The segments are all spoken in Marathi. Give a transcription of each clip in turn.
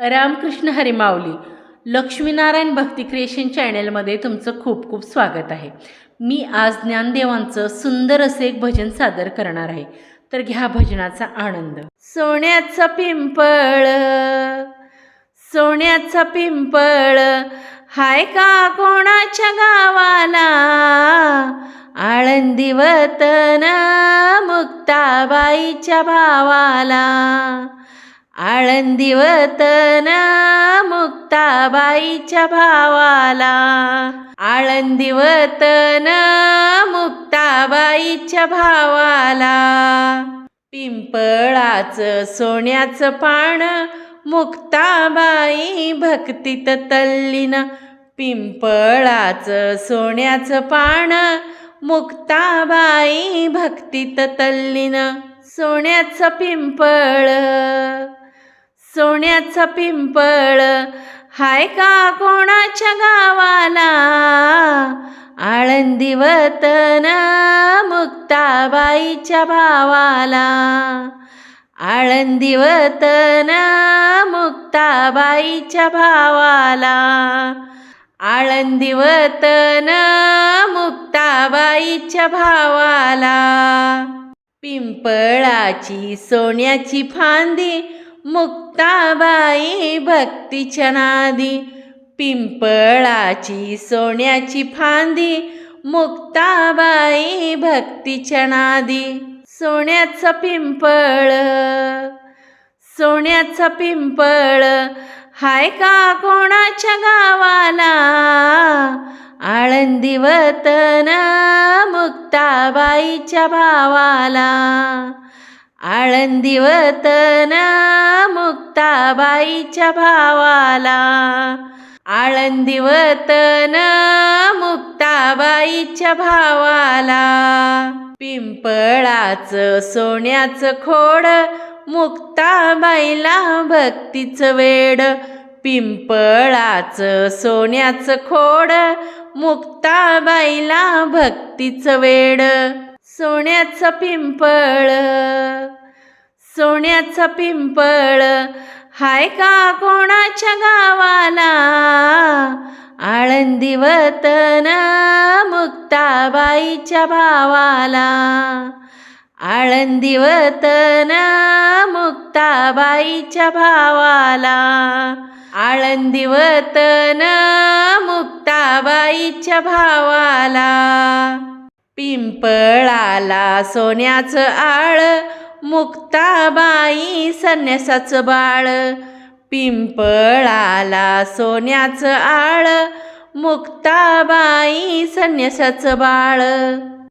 रामकृष्ण हरिमावली लक्ष्मीनारायण भक्ती क्रिएशन चॅनेलमध्ये तुमचं खूप खूप स्वागत आहे. मी आज ज्ञानदेवांचं सुंदर असे एक भजन सादर करणार आहे. तर घ्या भजनाचा आनंद. सोन्याचा पिंपळ सोन्याचा पिंपळ हाय का कोणाच्या गावाला? आळंदी वतन मुक्ताबाईच्या भावाला. आळंदी वतन मुक्ताबाईच्या भावाला. आळंदी वतन मुक्ताबाईच्या भावाला. पिंपळाचं सोन्याचं पान मुक्ताबाई भक्तीत तल्लीन. पिंपळाचं सोन्याचं पान मुक्ताबाई भक्तीत तल्लीन. सोन्याचं पिंपळ सोन्याचा पिंपळ. हाय का कोणाच्या गावाला? आळंदी वतन मुक्ताबाईच्या भावाला. आळंदी वतन मुक्ताबाईच्या भावाला. आळंदी वतन मुक्ताबाईच्या भावाला. पिंपळाची सोन्याची फांदी मुक्त मुक्ताबाई भक्तीच्या नादी पिंपळाची सोन्याची फांदी मुक्ताबाई भक्तीच्या नादी सोन्याचं पिंपळ सोन्याचं पिंपळ हाय का कोणाच्या गावाला? आळंदी वतन मुक्ताबाईच्या भावाला. आळंदी वतन मुक्ताबाईच्या भावाला. आळंदी वतन मुक्ताबाईच्या भावाला. पिंपळाचं सोन्याचं खोड मुक्ताबाईला भक्तीचं वेड. पिंपळाचं सोन्याचं खोड मुक्ताबाईला भक्तीचं वेड. सोन्याचं पिंपळ. सोन्याचं पिंपळ. हाय का कोणाच्या गावाला? आळंदी वतन मुक्ताबाईच्या भावाला. आळंदी वतन मुक्ताबाईच्या भावाला. आळंदी वतन मुक्ताबाईच्या भावाला. पिंपळाला सोन्याचं आळ मुक्ताबाई संन्यासाचं बाळ. पिंपळाला सोन्याचं आळ मुक्ताबाई संन्यासाचं बाळ.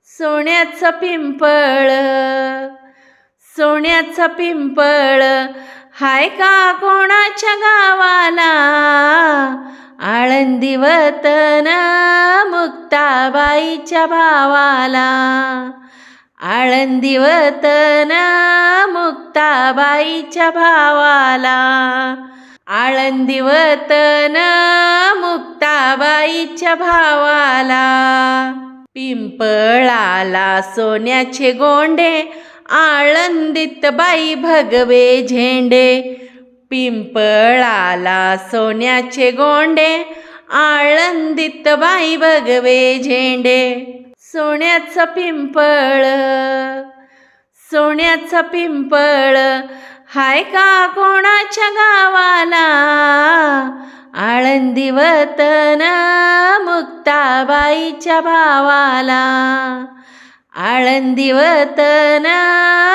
सोन्याचं पिंपळ सोन्याचं पिंपळ हाय का कोणाच्या गावाला? आळंदी वतन मुक्ताबाईच्या भावाला. आळंदी वतन मुक्ताबाईच्या भावाला. आळंदी वतन मुक्ताबाईच्या भावाला. पिंपळाला सोन्याचे गोंडे आळंदीत बाई भगवे झेंडे पिंपळाला सोन्याचे गोंडे आळंदीत बाई भगवे झेंडे. सोन्याचं पिंपळ सोन्याचं पिंपळ हाय का कोणाच्या गावाला? आळंदी वतन मुक्ताबाईच्या भावाला. आळंदी वतन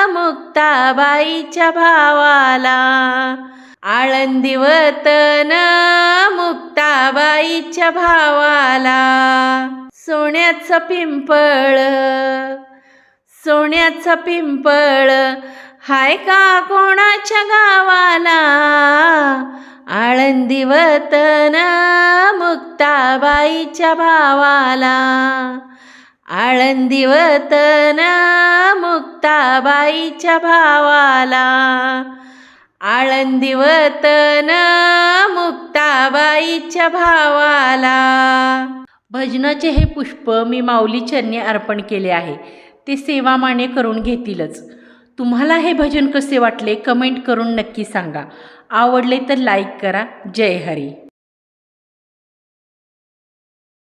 मुक्ताबाईच्या भावाला. आळंदी वतन मुक्ताबाईच्या भावाला. सोन्याचं पिंपळ सोन्याचं पिंपळ हाय का कोणाच्या गावाला? आळंदी वतन मुक्ताबाईच्या भावाला. आळंदीवतना मुक्ताबाईच्या भावाला. आळंदीवतन मुक्ताबाईच्या भावाला. भजनाचे हे पुष्प मी माऊली चरणी अर्पण केले आहे. ते सेवा माने करून घेतीलच. तुम्हाला हे भजन कसे वाटले कमेंट करून नक्की सांगा. आवडले तर लाईक करा. जय हरी.